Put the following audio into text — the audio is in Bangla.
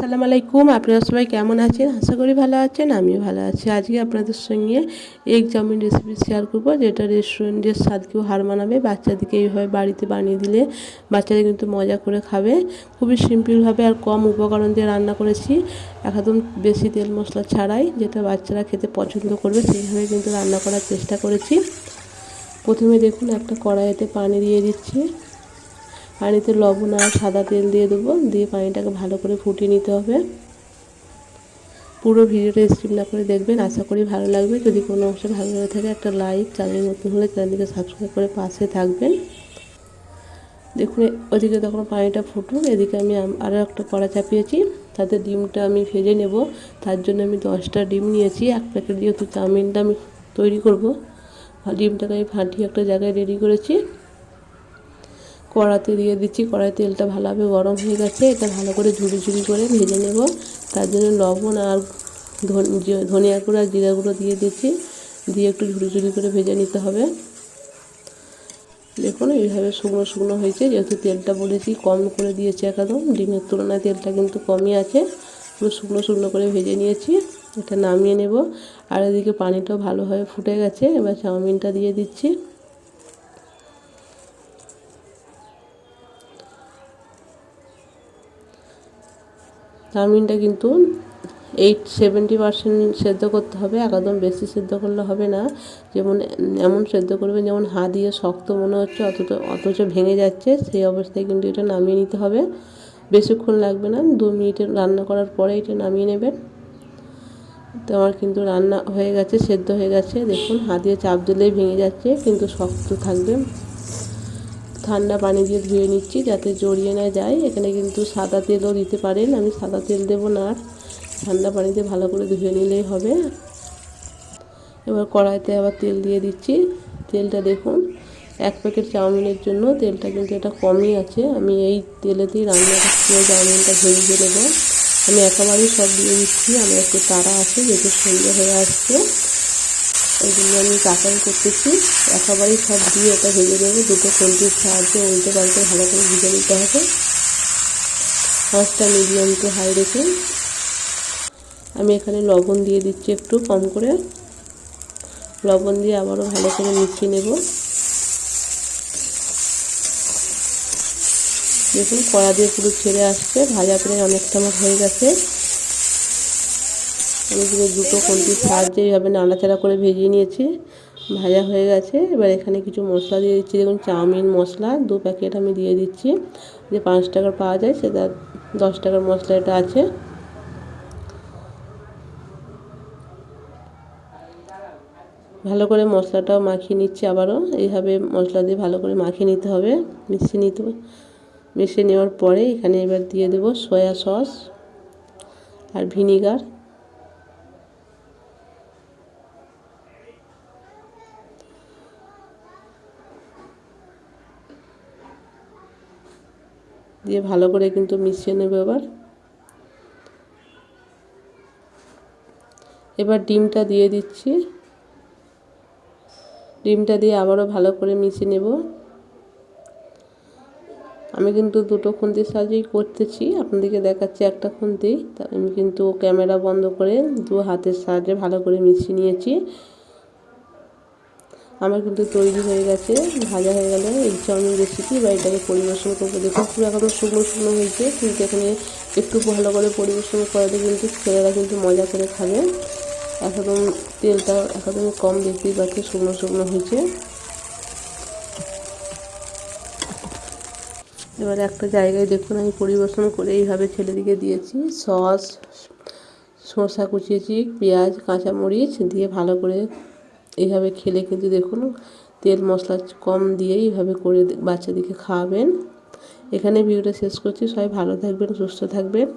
আসসালামু আলাইকুম। আপনারা সবাই কেমন আছেন? আশা করি ভালো আছেন, আমিও ভালো আছি। আজকে আপনাদের সঙ্গে এগ চাউমিন রেসিপি শেয়ার করব, যেটা রেস্টুরেন্টের স্বাদকেও হার মানাবে। বাচ্চাদেরকে এইভাবে বাড়িতে বানিয়ে দিলে বাচ্চারা কিন্তু মজা করে খাবে। খুবই সিম্পলভাবে আর কম উপকরণ দিয়ে রান্না করেছি। একদম বেশি তেল মশলা ছাড়াই, যেটা বাচ্চারা খেতে পছন্দ করবে, সেইভাবে কিন্তু রান্না করার চেষ্টা করেছি। প্রথমে দেখুন, একটা কড়াইতে পানি দিয়ে দিচ্ছি। পানিতে লবণ আর সাদা তেল দিয়ে দেবো। দিয়ে পানিটাকে ভালো করে ফুটিয়ে নিতে হবে। পুরো ভিডিওটা স্কিপ না করে দেখবেন। আশা করি ভালো লাগবে। যদি কোনো অংশে ভালো লাগে থাকে, একটা লাইক, চ্যানেল নতুন হলে চ্যানেলটিকে সাবস্ক্রাইব করে পাশে থাকবেন। দেখুন, ওদিকে তখন পানিটা ফুটুক এদিকে আমি আরও একটা কড়া চাপিয়েছি। তাতে ডিমটা আমি ভেজে নেব। তার জন্য আমি দশটা ডিম নিয়েছি। এক প্যাকেট যেহেতু চাউমিনটা আমি তৈরি করব ডিমটাকে আমি ফাটিয়ে একটা জায়গায় রেডি করেছি। কড়াতে দিয়ে দিচ্ছি কড়াই তেলটা ভালোভাবে গরম হয়ে গেছে, এটা ভালো করে ঝুড়ি ঝুড়ি করে ভেজে নেব। তার জন্য লবণ আর ধনিয়া গুঁড়ো আর জিরা গুঁড়ো দিয়ে দিচ্ছি, দিয়ে একটু ঝুড়ি ঝুড়ি করে ভেজে নিতে হবে। দেখুন, এইভাবে শুকনো শুকনো হয়েছে, যেহেতু তেলটা বলেছি কম করে দিয়েছি একদম, ডিমের তুলনায় তেলটা কিন্তু কমই আছে। পুরো শুকনো শুকনো করে ভেজে নিয়েছি, এটা নামিয়ে নেব। আর এদিকে পানিটাও ভালোভাবে ফুটে গেছে, এবার চাউমিনটা দিয়ে দিচ্ছি। চাউমিনটা কিন্তু এইট সেভেন্টি পার্সেন্ট সেদ্ধ করতে হবে, একদম বেশি সেদ্ধ করলে হবে না। যেমন, এমন সেদ্ধ করবেন, যেমন হাত দিয়ে শক্ত মনে হচ্ছে, অথচ অথচ ভেঙে যাচ্ছে, সেই অবস্থায় কিন্তু এটা নামিয়ে নিতে হবে। বেশিক্ষণ লাগবে না, দু মিনিটে রান্না করার পরে এটা নামিয়ে নেবেন। তো আমার কিন্তু রান্না হয়ে গেছে, সেদ্ধ হয়ে গেছে। দেখুন, হাত দিয়ে চাপ দিলেই ভেঙে যাচ্ছে, কিন্তু শক্ত থাকবে। ঠান্ডা পানি দিয়ে ধুয়ে নিচ্ছি, যাতে জড়িয়ে না যায়। এখানে কিন্তু সাদা তেলও দিতে পারেন, আমি সাদা তেল দেবো না আর। ঠান্ডা পানিতে ভালো করে ধুয়ে নিলেই হবে। এবার কড়াইতে আবার তেল দিয়ে দিচ্ছি। তেলটা দেখুন, এক প্যাকেট চাউমিনের জন্য তেলটা কিন্তু এটা কমই আছে। আমি এই তেলেতেই রান্নাটা করে চাউমিনটা ভেজে দেবো আমি একেবারেই সব দিয়ে দিচ্ছি, আমার একটু তাড়া আছে, যেহেতু সন্ধ্যে হয়ে আসছে। জন্য আমি কাটাই করতেছি। একেবারেই সব দিয়ে এটা ভেজে দেবো দুটো কন্টির সাহায্যে উল্টে পাল্টে ভালো করে ভেজে নিতে হবে। পাঁচটা মিডিয়াম টু হাই রেখে আমি এখানে লবণ দিয়ে দিচ্ছি একটু কম করে। লবণ দিয়ে আবারও ভালো করে মিশিয়ে নেব। দেখুন, কড়া দিয়ে পুরো ছেড়ে আসছে। ভাজা প্রায় অনেকটা আমার হয়ে গেছে। আমি দুটো কন্টির সাহায্যে এইভাবে নাড়াচাড়া করে ভেজিয়ে নিয়েছি। ভাজা হয়ে গেছে। এবার এখানে কিছু মশলা দিয়ে দিচ্ছি। দেখুন, চাউমিন মশলা, দু প্যাকেট আমি দিয়ে দিচ্ছি। যে পাঁচ টাকার পাওয়া যায় সেটা দশ টাকার মশলা এটা আছে। ভালো করে মশলাটাও মাখিয়ে নিচ্ছি আবারও। এইভাবে মশলা দিয়ে ভালো করে মাখিয়ে নিতে হবে। মিশিয়ে নিতে মিশিয়ে নেওয়ার পরে এখানে এবার দিয়ে দেবো সয়া সস আর ভিনিগার। দিয়ে ভালো করে কিন্তু মিশিয়ে নেবে এবার। এবার ডিমটা দিয়ে দিচ্ছি। ডিমটা দিয়ে আবারও ভালো করে মিশিয়ে নেব। আমি কিন্তু দুটো খুন্তির সাহায্যেই করতেছি, আপনাদেরকে দেখাচ্ছি একটা খুন্তি। আমি কিন্তু ক্যামেরা বন্ধ করে দু হাতের সাহায্যে ভালো করে মিশিয়ে নিয়েছি। আমার কিন্তু তৈরি হয়ে গেছে, ভাজা হয়ে গেলে। এই চাউমিন রেসিপি বা এটাকে পরিবেশন করব দেখুন খুব এখন শুকনো শুকনো হয়েছে। কিন্তু এখানে একটু ভালো করে পরিবেশন করাতে কিন্তু ছেলেরা কিন্তু মজা করে খাবে। একদম তেলটা একদম কম দেখতেই পাচ্ছে, শুকনো শুকনো হয়েছে। এবার একটা জায়গায় দেখুন, আমি পরিবেশন করে এইভাবে ছেলেদিকে দিয়েছি। সস, শসা কুচিয়েছি, পেঁয়াজ, কাঁচামরিচ দিয়ে ভালো করে এইভাবে খেলে কিন্তু দেখুন, তেল মশলা কম দিয়ে এইভাবে করে বাচ্চাদেরকে খাওয়াবেন। এখানে ভিডিওটা শেষ করছি। সবাই ভালো থাকবেন, সুস্থ থাকবেন।